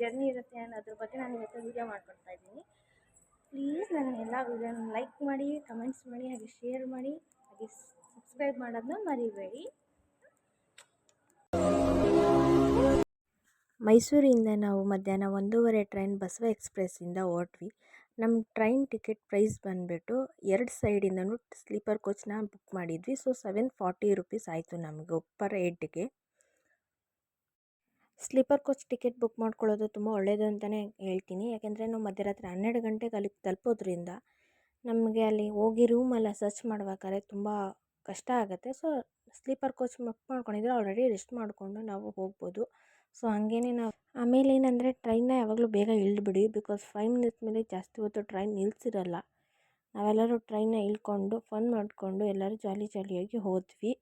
Journey ಇರುತ್ತೆ ಅನ್ನೋದ್ರ ಬಗ್ಗೆ ನಾನು ಇವತ್ತು ವೀಡಿಯೋ ಮಾಡ್ಕೊಡ್ತಾ ಇದ್ದೀನಿ. ಪ್ಲೀಸ್ ನನ್ನ ಎಲ್ಲ ವೀಡಿಯೋನ ಲೈಕ್ ಮಾಡಿ ಕಮೆಂಟ್ಸ್ ಮಾಡಿ, ಹಾಗೆ ಶೇರ್ ಮಾಡಿ, ಹಾಗೆ ಸಬ್ಸ್ಕ್ರೈಬ್ ಮಾಡೋದನ್ನ ಮರಿಬೇಡಿ. ಮೈಸೂರಿಂದ ನಾವು ಮಧ್ಯಾಹ್ನ ಒಂದೂವರೆ ಟ್ರೈನ್ ಬಸವ ಎಕ್ಸ್ಪ್ರೆಸ್ಸಿಂದ ಹೊರಟ್ವಿ. ನಮ್ಮ ಟ್ರೈನ್ ಟಿಕೆಟ್ ಪ್ರೈಸ್ ಬಂದುಬಿಟ್ಟು ಎರಡು ಸೈಡಿಂದನೂ ಸ್ಲೀಪರ್ ಕೋಚ್ನ ಬುಕ್ ಮಾಡಿದ್ವಿ. ಸೊ ಸೆವೆನ್ ಫಾರ್ಟಿ ರುಪೀಸ್ ಆಯಿತು ನಮಗೆ ಪರ್ ಹೆಡ್ಗೆ ಸ್ಲೀಪರ್ ಕೋಚ್ ಟಿಕೆಟ್ ಬುಕ್ ಮಾಡ್ಕೊಳ್ಳೋದು ತುಂಬ ಒಳ್ಳೆಯದು ಅಂತಲೇ ಹೇಳ್ತೀನಿ. ಯಾಕೆಂದರೆ ನಾವು ಮಧ್ಯರಾತ್ರಿ ಹನ್ನೆರಡು ಗಂಟೆಗೆ ಅಲ್ಲಿಗೆ ತಲುಪೋದ್ರಿಂದ ನಮಗೆ ಅಲ್ಲಿ ಹೋಗಿ ರೂಮೆಲ್ಲ ಸರ್ಚ್ ಮಾಡ್ಬೇಕಾದ್ರೆ ತುಂಬ ಕಷ್ಟ ಆಗುತ್ತೆ. ಸೊ ಸ್ಲೀಪರ್ ಕೋಚ್ ಬುಕ್ ಮಾಡ್ಕೊಂಡಿದ್ರೆ ಆಲ್ರೆಡಿ ರೆಸ್ಟ್ ಮಾಡಿಕೊಂಡು ನಾವು ಹೋಗ್ಬೋದು. ಸೊ ಹಾಗೇನೆ ನಾವು, ಆಮೇಲೆ ಏನಂದರೆ ಟ್ರೈನ್ನ ಯಾವಾಗಲೂ ಬೇಗ ಇಳಿದ್ಬಿಡಿ ಬಿಕಾಸ್ ಫೈವ್ ಮಿನಿಟ್ಸ್ ಮೇಲೆ ಜಾಸ್ತಿ ಹೊತ್ತು ಟ್ರೈನ್ ನಿಲ್ಲಿಸಿರಲ್ಲ ನಾವೆಲ್ಲರೂ ಟ್ರೈನ್ನ ಇಳ್ಕೊಂಡು ಫನ್ ಮಾಡಿಕೊಂಡು ಎಲ್ಲರೂ ಜಾಲಿ ಜಾಲಿಯಾಗಿ ಹೋದ್ವಿ.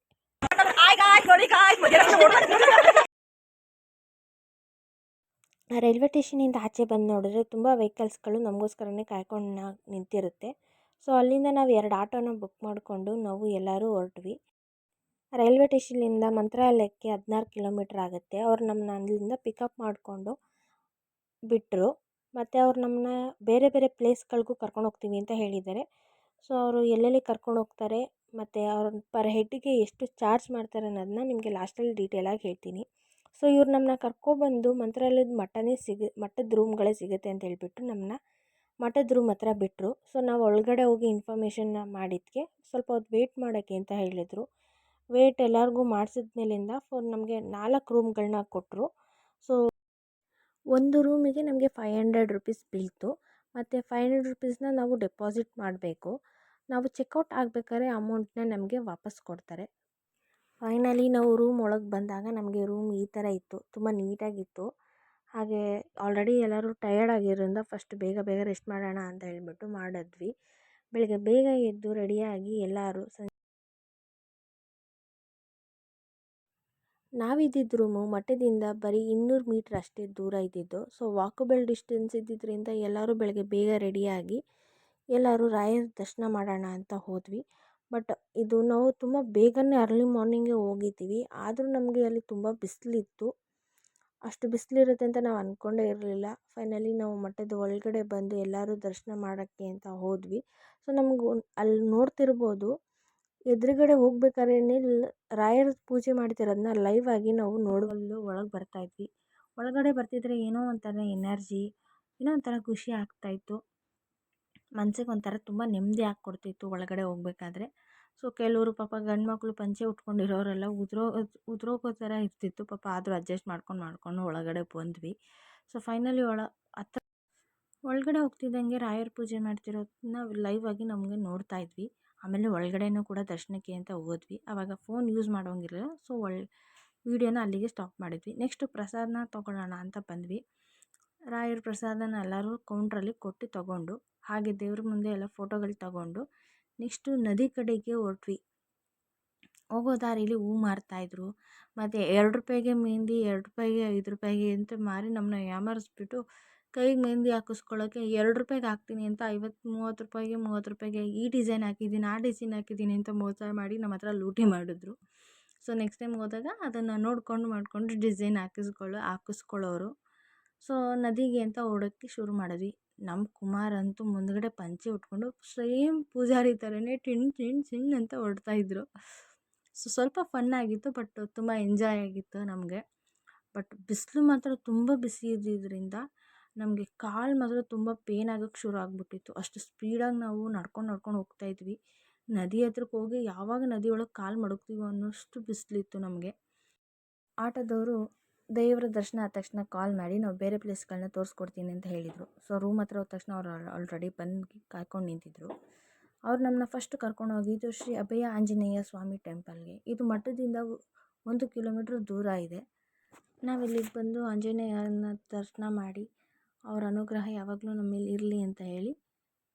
ರೈಲ್ವೆ ಟೇಷನಿಂದ ಆಚೆ ಬಂದು ನೋಡಿದ್ರೆ ತುಂಬ ವೆಹಿಕಲ್ಸ್ಗಳು ನಮಗೋಸ್ಕರನೇ ಕಾಯ್ಕೊಂಡು ನಿಂತಿರುತ್ತೆ. ಸೊ, ಅಲ್ಲಿಂದ ನಾವು ಎರಡು ಆಟೋನ ಬುಕ್ ಮಾಡಿಕೊಂಡು ನಾವು ಎಲ್ಲರೂ ಹೊರಟ್ವಿ. ರೈಲ್ವೆ ಸ್ಟೇಷನಿಂದ ಮಂತ್ರಾಲಯಕ್ಕೆ ಹದಿನಾರು ಕಿಲೋಮೀಟ್ರ್ ಆಗುತ್ತೆ. ಅವ್ರು ನಮ್ಮನ್ನ ಅಲ್ಲಿಂದ ಪಿಕಪ್ ಮಾಡಿಕೊಂಡು ಬಿಟ್ಟರು ಮತ್ತು ಅವ್ರು ನಮ್ಮನ್ನ ಬೇರೆ ಬೇರೆ ಪ್ಲೇಸ್ಗಳಿಗೂ ಕರ್ಕೊಂಡು ಹೋಗ್ತೀವಿ ಅಂತ ಹೇಳಿದ್ದಾರೆ. ಸೊ, ಅವರು ಎಲ್ಲೆಲ್ಲಿ ಕರ್ಕೊಂಡು ಹೋಗ್ತಾರೆ, ಮತ್ತು ಅವ್ರ ಪರ್ ಹೆಡ್ಗೆ ಎಷ್ಟು ಚಾರ್ಜ್ ಮಾಡ್ತಾರೆ ಅನ್ನೋದನ್ನ ನಿಮಗೆ ಲಾಸ್ಟಲ್ಲಿ ಡೀಟೇಲಾಗಿ ಹೇಳ್ತೀನಿ. ಸೊ ಇವ್ರು ನಮ್ಮನ್ನ ಕರ್ಕೊಬಂದು ಮಂತ್ರಾಲಯದ ಮಠನೇ ಸಿಗ, ಮಠದ ರೂಮ್ಗಳೇ ಸಿಗುತ್ತೆ ಅಂತ ಹೇಳಿಬಿಟ್ಟು ನಮ್ಮನ್ನ ಮಠದ ರೂಮ್ ಹತ್ರ ಬಿಟ್ಟರು ಸೊ ನಾವು ಒಳಗಡೆ ಹೋಗಿ ಇನ್ಫಾರ್ಮೇಷನ್ನ ಮಾಡಿದ್ದಕ್ಕೆ ಸ್ವಲ್ಪ ಹೊತ್ತು ವೆಯ್ಟ್ ಮಾಡೋಕ್ಕೆ ಅಂತ ಹೇಳಿದರು. ವೇಟ್ ಎಲ್ಲರಿಗೂ ಮಾಡಿಸಿದ ಮೇಲಿಂದ ಫೋರ್ ನಮಗೆ ನಾಲ್ಕು ರೂಮ್ಗಳನ್ನ ಕೊಟ್ಟರು ಸೊ ಒಂದು ರೂಮಿಗೆ ನಮಗೆ ಫೈವ್ ಹಂಡ್ರೆಡ್ ರುಪೀಸ್ ಬೀಳ್ತು. ಮತ್ತು ಫೈವ್ ಹಂಡ್ರೆಡ್ ರುಪೀಸ್ನ ನಾವು ಡೆಪಾಸಿಟ್ ಮಾಡಬೇಕು. ನಾವು ಚೆಕ್ಔಟ್ ಆಗಬೇಕಾದ್ರೆ ಅಮೌಂಟನ್ನ ನಮಗೆ ವಾಪಸ್ ಕೊಡ್ತಾರೆ. ಫೈನಲಿ ನಾವು ರೂಮ್ ಒಳಗೆ ಬಂದಾಗ ನಮಗೆ ರೂಮ್ ಈ ಥರ ಇತ್ತು, ತುಂಬ ನೀಟಾಗಿತ್ತು. ಹಾಗೆ ಆಲ್ರೆಡಿ ಎಲ್ಲರೂ ಟಯರ್ಡ್ ಆಗಿರೋದ್ರಿಂದ ಫಸ್ಟ್ ಬೇಗ ಬೇಗ ರೆಸ್ಟ್ ಮಾಡೋಣ ಅಂತ ಹೇಳಿಬಿಟ್ಟು ಮಾಡಿದ್ವಿ. ಬೆಳಗ್ಗೆ ಬೇಗ ಎದ್ದು ರೆಡಿಯಾಗಿ ಎಲ್ಲರೂ ಸಂ ನಾವಿದ್ದಿದ್ದ ರೂಮು ಮಠದಿಂದ ಬರೀ ಇನ್ನೂರು ಮೀಟ್ರ್ ಅಷ್ಟೇ ದೂರ ಇದ್ದಿದ್ದು. ಸೊ ವಾಕಬಲ್ ಡಿಸ್ಟೆನ್ಸ್ ಇದ್ದಿದ್ದರಿಂದ ಎಲ್ಲರೂ ಬೆಳಗ್ಗೆ ಬೇಗ ರೆಡಿಯಾಗಿ ಎಲ್ಲರೂ ರಾಯರ ದರ್ಶನ ಮಾಡೋಣ ಅಂತ ಹೋದ್ವಿ. ಬಟ್ ಇದು ನಾವು ತುಂಬ ಬೇಗನೆ ಅರ್ಲಿ ಮಾರ್ನಿಂಗೇ ಹೋಗಿದ್ದೀವಿ. ಆದರೂ ನಮಗೆ ಅಲ್ಲಿ ತುಂಬ ಬಿಸಿಲಿತ್ತು. ಅಷ್ಟು ಬಿಸಿಲಿರುತ್ತೆ ಅಂತ ನಾವು ಅಂದ್ಕೊಂಡೇ ಇರಲಿಲ್ಲ. ಫೈನಲಿ ನಾವು ಮಠದ ಒಳಗಡೆ ಬಂದು ಎಲ್ಲರೂ ದರ್ಶನ ಮಾಡೋಕ್ಕೆ ಅಂತ ಹೋದ್ವಿ. ಸೊ ನಮಗೂ ಅಲ್ಲಿ ನೋಡ್ತಿರ್ಬೋದು. ಎದುರುಗಡೆ ಹೋಗ್ಬೇಕಾದ್ರೇ ರಾಯರ ಪೂಜೆ ಮಾಡ್ತಿರೋದನ್ನ ಲೈವ್ ಆಗಿ ನಾವು ನೋಡಲು ಒಳಗೆ ಬರ್ತಾಯಿದ್ವಿ ಒಳಗಡೆ ಬರ್ತಿದ್ರೆ ಏನೋ ಒಂಥರ ಎನರ್ಜಿ ಏನೋ ಒಂಥರ ಖುಷಿ ಆಗ್ತಾಯಿತ್ತು ಮನ್ಸಿಗೆ ಒಂಥರ ತುಂಬ ನೆಮ್ಮದಿ ಹಾಕ್ಕೊಡ್ತಿತ್ತು ಒಳಗಡೆ ಹೋಗ್ಬೇಕಾದ್ರೆ. ಸೊ, ಕೆಲವರು ಪಾಪ ಗಂಡು ಮಕ್ಕಳು ಪಂಚೆ ಉಟ್ಕೊಂಡಿರೋರೆಲ್ಲ ಉದುರೋ, ಉದುರೋಗೋ ಥರ ಇರ್ತಿತ್ತು. ಪಾಪ ಆದರೂ ಅಡ್ಜಸ್ಟ್ ಮಾಡ್ಕೊಂಡು ಮಾಡ್ಕೊಂಡು ಒಳಗಡೆ ಬಂದ್ವಿ. ಸೊ ಫೈನಲಿ ಒಳ ಹತ್ರ ಒಳಗಡೆ ಹೋಗ್ತಿದ್ದಂಗೆ ರಾಯರ ಪೂಜೆ ಮಾಡ್ತಿರೋದನ್ನ ಲೈವ್ ಆಗಿ ನಮಗೆ ನೋಡ್ತಾ ಇದ್ವಿ. ಆಮೇಲೆ ಒಳಗಡೆನೂ ಕೂಡ ದರ್ಶನಕ್ಕೆ ಅಂತ ಹೋದ್ವಿ. ಆವಾಗ ಫೋನ್ ಯೂಸ್ ಮಾಡೋಂಗಿರಲಿಲ್ಲ. ಸೊ, ಒಳ್ ವೀಡಿಯೋನ ಅಲ್ಲಿಗೆ ಸ್ಟಾಪ್ ಮಾಡಿದ್ವಿ. ನೆಕ್ಸ್ಟು ಪ್ರಸಾದನ ತೊಗೊಳ್ಳೋಣ ಅಂತ ಬಂದ್ವಿ. ರಾಯರ ಪ್ರಸಾದನ ಎಲ್ಲರೂ ಕೌಂಟ್ರಲ್ಲಿ ಕೊಟ್ಟು ತಗೊಂಡು, ಹಾಗೆ ದೇವ್ರ ಮುಂದೆ ಎಲ್ಲ ಫೋಟೋಗಳು ತಗೊಂಡು ನೆಕ್ಸ್ಟು ನದಿ ಕಡೆಗೆ ಹೊರಟ್ವಿ. ಹೋಗೋ ದಾರಿಲಿ ಹೂ ಮಾರ್ತಾಯಿದ್ರು ಮತ್ತು ಎರಡು ರೂಪಾಯಿಗೆ ಮೆಹೆಂದಿ, ಎರಡು ರೂಪಾಯಿಗೆ ಐದು ರೂಪಾಯಿಗೆ ಅಂತ ಮಾರಿ ನಮ್ಮನ್ನ ಯಾಮಾರಿಸ್ಬಿಟ್ಟು ಕೈಗೆ ಮೆಹೆಂದಿ ಹಾಕಿಸ್ಕೊಳ್ಳೋಕ್ಕೆ ಎರಡು ರೂಪಾಯಿಗೆ ಹಾಕ್ತೀನಿ ಅಂತ ಐವತ್ತು, ಮೂವತ್ತು ರೂಪಾಯಿಗೆ ಮೂವತ್ತು ರೂಪಾಯಿಗೆ ಈ ಡಿಸೈನ್ ಹಾಕಿದ್ದೀನಿ, ಆ ಡಿಸೈನ್ ಹಾಕಿದ್ದೀನಿ ಅಂತ ಮೋಸ ಮಾಡಿ ನಮ್ಮ ಹತ್ರ ಲೂಟಿ ಮಾಡಿದ್ರು. ಸೊ ನೆಕ್ಸ್ಟ್ ಟೈಮ್ ಹೋದಾಗ ಅದನ್ನು ನೋಡಿಕೊಂಡು ಮಾಡಿಕೊಂಡು ಡಿಸೈನ್ ಹಾಕಿಸ್ಕೊಳ್ಳೋ ಹಾಕಿಸ್ಕೊಳ್ಳೋರು ಸೊ, ನದಿಗೆ ಅಂತ ಓಡೋಕ್ಕೆ ಶುರು ಮಾಡಿದ್ವಿ. ನಮ್ಮ ಕುಮಾರ್ ಅಂತೂ ಮುಂದುಗಡೆ ಪಂಚೆ ಉಟ್ಕೊಂಡು ಸೇಮ್ ಪೂಜಾರಿ ಥರನೇ ಟಿಣ್ ಟಿಣ್ ಟಿಣ್ ಅಂತ ಓಡ್ತಾ ಇದ್ರು. ಸೊ, ಸ್ವಲ್ಪ ಫನ್ ಆಗಿತ್ತು, ಬಟ್ ತುಂಬ ಎಂಜಾಯ್ ಆಗಿತ್ತು ನಮಗೆ. ಬಟ್ ಬಿಸಿಲು ಮಾತ್ರ ತುಂಬ ಬಿಸಿ ಇದ್ದಿದ್ದರಿಂದ ನಮಗೆ ಕಾಲು ಮಾತ್ರ ತುಂಬ ಪೇನ್ ಆಗೋಕ್ಕೆ ಶುರು ಆಗಿಬಿಟ್ಟಿತ್ತು. ಅಷ್ಟು ಸ್ಪೀಡಾಗಿ ನಾವು ನಡ್ಕೊಂಡು ನಡ್ಕೊಂಡು ಹೋಗ್ತಾಯಿದ್ವಿ ನದಿ ಹತ್ರಕ್ಕೆ ಹೋಗಿ ಯಾವಾಗ ನದಿ ಒಳಗೆ ಕಾಲು ಮಡಗ್ತೀವೋ ಅನ್ನೋಷ್ಟು ಬಿಸಿಲಿತ್ತು ನಮಗೆ. ಆಟೋದವರು ದೇವರ ದರ್ಶನ ಆದ ತಕ್ಷಣ ಕಾಲ್ ಮಾಡಿ ನಾವು ಬೇರೆ ಪ್ಲೇಸ್ಗಳನ್ನ ತೋರಿಸ್ಕೊಡ್ತೀನಿ ಅಂತ ಹೇಳಿದರು. ಸೊ ರೂಮ್ ಹತ್ರ ಹೋದ ತಕ್ಷಣ ಅವ್ರು ಆಲ್ರೆಡಿ ಬಂದು ಕಾಯ್ಕೊಂಡು ನಿಂತಿದ್ದರು ಅವ್ರು ನಮ್ಮನ್ನ ಫಸ್ಟ್ ಕರ್ಕೊಂಡು ಹೋಗಿದ್ದು ಶ್ರೀ ಅಭಯ ಆಂಜನೇಯ ಸ್ವಾಮಿ ಟೆಂಪಲ್ಗೆ ಇದು ಮಠದಿಂದ ಒಂದು ಕಿಲೋಮೀಟ್ರ್ ದೂರ ಇದೆ. ನಾವಿಲ್ಲಿಗೆ ಬಂದು ಆಂಜನೇಯನ ದರ್ಶನ ಮಾಡಿ ಅವ್ರ ಅನುಗ್ರಹ ಯಾವಾಗಲೂ ನಮ್ಮ ಇರಲಿ ಅಂತ ಹೇಳಿ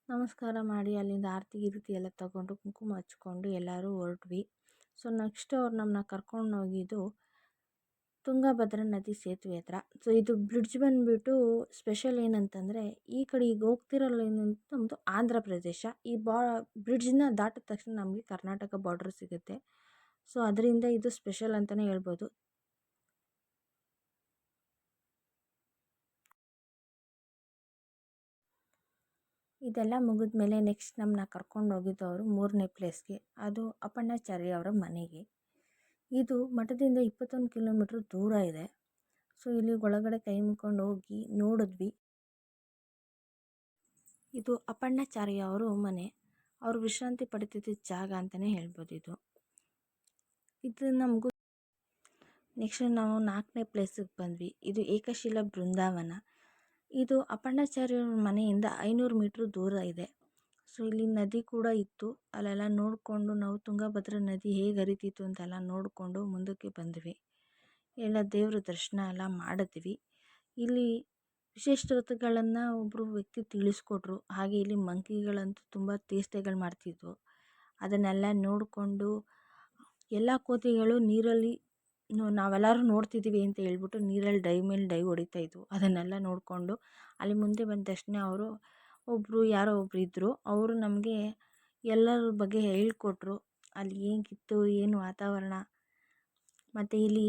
ನಮಸ್ಕಾರ ಮಾಡಿ ಅಲ್ಲಿಂದ ಆರತಿ ಗಿರತಿ ಎಲ್ಲ ತಗೊಂಡು ಕುಂಕುಮ ಹಚ್ಕೊಂಡು ಎಲ್ಲರೂ ಹೊರಟ್ವಿ. ಸೊ ನೆಕ್ಸ್ಟ್ ಅವ್ರು ನಮ್ಮನ್ನ ಕರ್ಕೊಂಡು ಹೋಗಿದ್ದು ತುಂಗಭದ್ರಾ ನದಿ ಸೇತುವೆ ಹತ್ರ. ಸೊ ಇದು ಬ್ರಿಡ್ಜ್ ಬಂದ್ಬಿಟ್ಟು ಸ್ಪೆಷಲ್ ಏನಂತಂದರೆ, ಈ ಕಡೆ ಈಗ ಹೋಗ್ತಿರಲ್ಲ ನಮ್ಮದು ಆಂಧ್ರ ಪ್ರದೇಶ. ಈ ಬಾ ಬ್ರಿಡ್ಜ್ನ ದಾಟಿದ ತಕ್ಷಣ ನಮಗೆ ಕರ್ನಾಟಕ ಬಾರ್ಡ್ರ್ ಸಿಗುತ್ತೆ. ಸೊ ಅದರಿಂದ ಇದು ಸ್ಪೆಷಲ್ ಅಂತಲೇ ಹೇಳ್ಬೋದು. ಇದೆಲ್ಲ ಮುಗಿದ ಮೇಲೆ ನೆಕ್ಸ್ಟ್ ನಮ್ಮನ್ನ ಕರ್ಕೊಂಡು ಹೋಗಿದ್ದು ಅವರು ಮೂರನೇ ಪ್ಲೇಸ್ಗೆ ಅದು ಅಪ್ಪಣ್ಣಾಚಾರ್ಯ ಅವರ ಮನೆಗೆ. ಇದು ಮಠದಿಂದ ಇಪ್ಪತ್ತೊಂದು ಕಿಲೋಮೀಟ್ರ್ ದೂರ ಇದೆ. ಸೊ, ಇಲ್ಲಿ ಒಳಗಡೆ ಕೈ ಮುಕ್ಕೊಂಡು ಹೋಗಿ ನೋಡಿದ್ವಿ. ಇದು ಅಪ್ಪಣ್ಣಾಚಾರ್ಯ ಅವರು ಮನೆ. ಅವರು ವಿಶ್ರಾಂತಿ ಪಡಿತಿದ್ದ ಜಾಗ ಅಂತಲೇ ಹೇಳ್ಬೋದು ಇದು. ಇದು ನಮಗೂ ನೆಕ್ಸ್ಟ್ ನಾವು ನಾಲ್ಕನೇ ಪ್ಲೇಸಿಗೆ ಬಂದ್ವಿ. ಇದು ಏಕಶಿಲಾ ಬೃಂದಾವನ. ಇದು ಅಪ್ಪಣ್ಣಾಚಾರ್ಯವ್ರ ಮನೆಯಿಂದ ಐನೂರು ಮೀಟ್ರ್ ದೂರ ಇದೆ. ಸೊ ಇಲ್ಲಿ ನದಿ ಕೂಡ ಇತ್ತು. ಅಲ್ಲೆಲ್ಲ ನೋಡಿಕೊಂಡು ನಾವು ತುಂಗಭದ್ರಾ ನದಿ ಹೇಗೆ ಹರಿತಿತ್ತು ಅಂತೆಲ್ಲ ನೋಡಿಕೊಂಡು ಮುಂದಕ್ಕೆ ಬಂದ್ವಿ. ಎಲ್ಲ ದೇವ್ರ ದರ್ಶನ ಎಲ್ಲ ಮಾಡಿದ್ವಿ. ಇಲ್ಲಿ ವಿಶಿಷ್ಟತೆಗಳನ್ನು ಒಬ್ಬರು ವ್ಯಕ್ತಿ ತಿಳಿಸ್ಕೊಟ್ರು. ಹಾಗೆ ಇಲ್ಲಿ ಮಂಕಿಗಳಂತೂ ತುಂಬ ತೀರ್ಥಗಳು ಮಾಡ್ತಿದ್ವು. ಅದನ್ನೆಲ್ಲ ನೋಡಿಕೊಂಡು ಎಲ್ಲ ಕೋತಿಗಳು ನೀರಲ್ಲಿ ನಾವೆಲ್ಲರೂ ನೋಡ್ತಿದ್ದೀವಿ ಅಂತ ಹೇಳ್ಬಿಟ್ಟು ನೀರಲ್ಲಿ ಡೈ ಮೇಲೆ ಡೈ ಹೊಡಿತಾ ಇದ್ವು. ಅದನ್ನೆಲ್ಲ ನೋಡಿಕೊಂಡು ಅಲ್ಲಿ ಮುಂದೆ ಬಂದ ತಕ್ಷಣ ಅವರು ಒಬ್ಬರು ಯಾರೋ ಒಬ್ರು ಇದ್ದರು ಅವರು ನಮಗೆ ಎಲ್ಲರ ಬಗ್ಗೆ ಹೇಳ್ಕೊಟ್ರು. ಅಲ್ಲಿ ಹೇಗಿತ್ತು, ಏನು ವಾತಾವರಣ? ಮತ್ತು ಇಲ್ಲಿ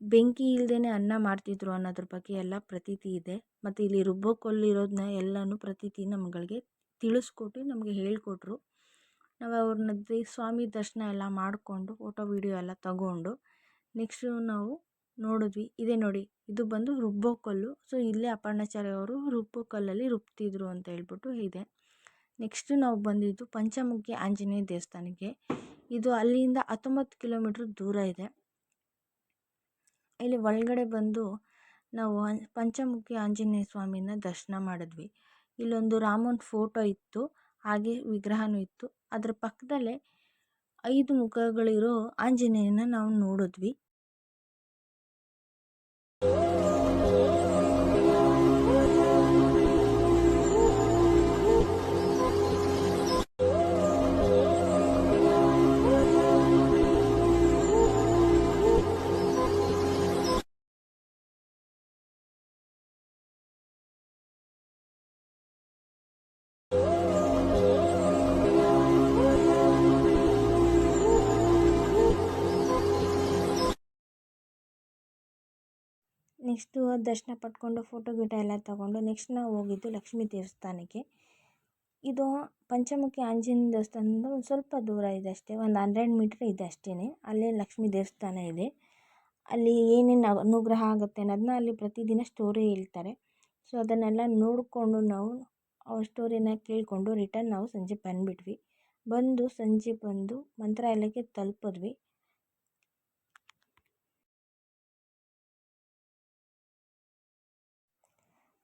ಬೆಂಕಿ ಇಲ್ಲದೇ ಅನ್ನ ಮಾಡ್ತಿದ್ರು ಅನ್ನೋದ್ರ ಬಗ್ಗೆ ಎಲ್ಲ ಪ್ರತೀತಿ ಇದೆ. ಮತ್ತು ಇಲ್ಲಿ ರುಬ್ಬೋಕಲ್ಲಿರೋದನ್ನ ಎಲ್ಲನೂ ಪ್ರತೀತಿ ನಮ್ಗಳಿಗೆ ತಿಳಿಸ್ಕೊಟ್ಟು ನಮಗೆ ಹೇಳಿಕೊಟ್ರು. ನಾವು ಅವ್ರನ್ನ ಸ್ವಾಮಿ ದರ್ಶನ ಎಲ್ಲ ಮಾಡಿಕೊಂಡು ಫೋಟೋ ವೀಡಿಯೋ ಎಲ್ಲ ತಗೊಂಡು ನೆಕ್ಸ್ಟು ನಾವು ನೋಡಿದ್ವಿ. ಇದೆ ನೋಡಿ, ಇದು ಬಂದು ರುಬ್ಬೋ ಕಲ್ಲು. ಸೊ, ಇಲ್ಲೇ ಅಪರ್ಣಾಚಾರ್ಯ ಅವರು ರುಬ್ಬೋ ಕಲ್ಲಲ್ಲಿ ರುಬ್ತಿದ್ರು ಅಂತ ಹೇಳ್ಬಿಟ್ಟು ಇದೆ. ನೆಕ್ಸ್ಟು ನಾವು ಬಂದಿದ್ದು ಪಂಚಮುಖಿ ಆಂಜನೇಯ ದೇವಸ್ಥಾನಕ್ಕೆ. ಇದು ಅಲ್ಲಿಂದ ಹತ್ತೊಂಬತ್ತು ಕಿಲೋಮೀಟ್ರ್ ದೂರ ಇದೆ. ಇಲ್ಲಿ ಒಳಗಡೆ ಬಂದು ನಾವು ಪಂಚಮುಖಿ ಆಂಜನೇಯ ಸ್ವಾಮಿನ ದರ್ಶನ ಮಾಡಿದ್ವಿ. ಇಲ್ಲೊಂದು ರಾಮನ ಫೋಟೋ ಇತ್ತು, ಹಾಗೆ ವಿಗ್ರಹನೂ ಇತ್ತು. ಅದರ ಪಕ್ಕದಲ್ಲೇ ಐದು ಮುಖಗಳಿರೋ ಆಂಜನೇಯನ ನಾವು ನೋಡಿದ್ವಿ. ನೆಕ್ಸ್ಟು ದರ್ಶನ ಪಡ್ಕೊಂಡು ಫೋಟೋ ಗೀಟೋ ಎಲ್ಲ ತಗೊಂಡು ನೆಕ್ಸ್ಟ್ ನಾವು ಹೋಗಿದ್ದು ಲಕ್ಷ್ಮೀ ದೇವಸ್ಥಾನಕ್ಕೆ. ಇದು ಪಂಚಮುಖಿ ಆಂಜನೇಯ ದೇವಸ್ಥಾನದಿಂದ ಒಂದು ಸ್ವಲ್ಪ ದೂರ ಇದೆ ಅಷ್ಟೇ, ಒಂದು ಹಂಡ್ರೆಡ್ ಮೀಟ್ರ್ ಇದೆ ಅಷ್ಟೇ ಅಲ್ಲೇ ಲಕ್ಷ್ಮೀ ದೇವಸ್ಥಾನ ಇದೆ. ಅಲ್ಲಿ ಏನೇನು ಅನುಗ್ರಹ ಆಗುತ್ತೆ ಅನ್ನೋದನ್ನ ಅಲ್ಲಿ ಪ್ರತಿದಿನ ಸ್ಟೋರಿ ಹೇಳ್ತಾರೆ. ಸೊ ಅದನ್ನೆಲ್ಲ ನೋಡಿಕೊಂಡು ನಾವು ಅವ್ರ ಸ್ಟೋರಿನ ಕೇಳಿಕೊಂಡು ರಿಟರ್ನ್ ನಾವು ಸಂಜೆ ಬಂದುಬಿಟ್ವಿ. ಬಂದು ಸಂಜೆ ಬಂದು ಮಂತ್ರಾಲಯಕ್ಕೆ ತಲುಪಿದ್ವಿ.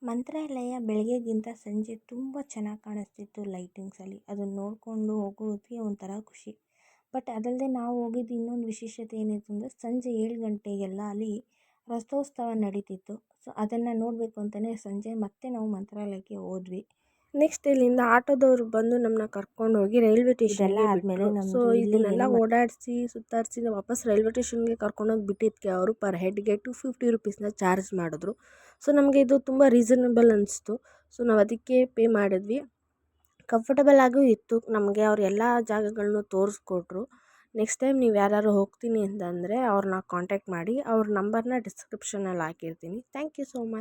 ಮಂತ್ರಾಲಯ ಬೆಳಗ್ಗೆಗಿಂತ ಸಂಜೆ ತುಂಬ ಚೆನ್ನಾಗಿ ಕಾಣಿಸ್ತಿತ್ತು ಲೈಟಿಂಗ್ಸಲ್ಲಿ. ಅದನ್ನು ನೋಡಿಕೊಂಡು ಹೋಗೋದಕ್ಕೆ ಒಂಥರ ಖುಷಿ. ಬಟ್ ಅದಲ್ಲದೆ ನಾವು ಹೋಗಿದ್ದು ಇನ್ನೊಂದು ವಿಶೇಷತೆ ಏನಿತ್ತು ಅಂದರೆ ಸಂಜೆ ಏಳು ಗಂಟೆಗೆಲ್ಲ ಅಲ್ಲಿ ರಥೋತ್ಸವ ನಡೀತಿತ್ತು. ಸೊ ಅದನ್ನು ನೋಡಬೇಕು ಅಂತಲೇ ಸಂಜೆ ಮತ್ತೆ ನಾವು ಮಂತ್ರಾಲಯಕ್ಕೆ ಹೋದ್ವಿ. ನೆಕ್ಸ್ಟ್ ಇಲ್ಲಿಂದ ಆಟೋದವರು ಬಂದು ನಮ್ಮನ್ನ ಕರ್ಕೊಂಡು ಹೋಗಿ ರೈಲ್ವೆ ಸ್ಟೇಷನ್ ಆದಮೇಲೆ ಸೊ ಇದನ್ನೆಲ್ಲ ಓಡಾಡಿಸಿ ಸುತ್ತಾಡಿಸಿ ವಾಪಸ್ ರೈಲ್ವೆ ಸ್ಟೇಷನ್ಗೆ ಕರ್ಕೊಂಡೋಗಿ ಬಿಟ್ಟಿದ್ದಕ್ಕೆ ಅವರು ಪರ್ ಹೆಡ್ಗೆ ಟು ಫಿಫ್ಟಿ ರುಪೀಸ್ನ ಚಾರ್ಜ್ ಮಾಡಿದ್ರು. ಸೊ ನಮಗೆ ಇದು ತುಂಬ ರೀಸನಬಲ್ ಅನಿಸ್ತು. ಸೊ ನಾವು ಅದಕ್ಕೆ ಪೇ ಮಾಡಿದ್ವಿ. ಕಂಫರ್ಟಬಲ್ ಆಗೂ ಇತ್ತು. ನಮಗೆ ಅವ್ರು ಎಲ್ಲ ಜಾಗಗಳನ್ನು ತೋರಿಸ್ಕೊಟ್ರು. ನೆಕ್ಸ್ಟ್ ಟೈಮ್ ನೀವು ಯಾರು ಹೋಗ್ತೀನಿ ಅಂತಂದರೆ ಅವ್ರನ್ನ ಕಾಂಟ್ಯಾಕ್ಟ್ ಮಾಡಿ ಅವ್ರ ನಂಬರ್ನ ಡಿಸ್ಕ್ರಿಪ್ಷನಲ್ಲಿ ಹಾಕಿರ್ತೀನಿ. Thank you so much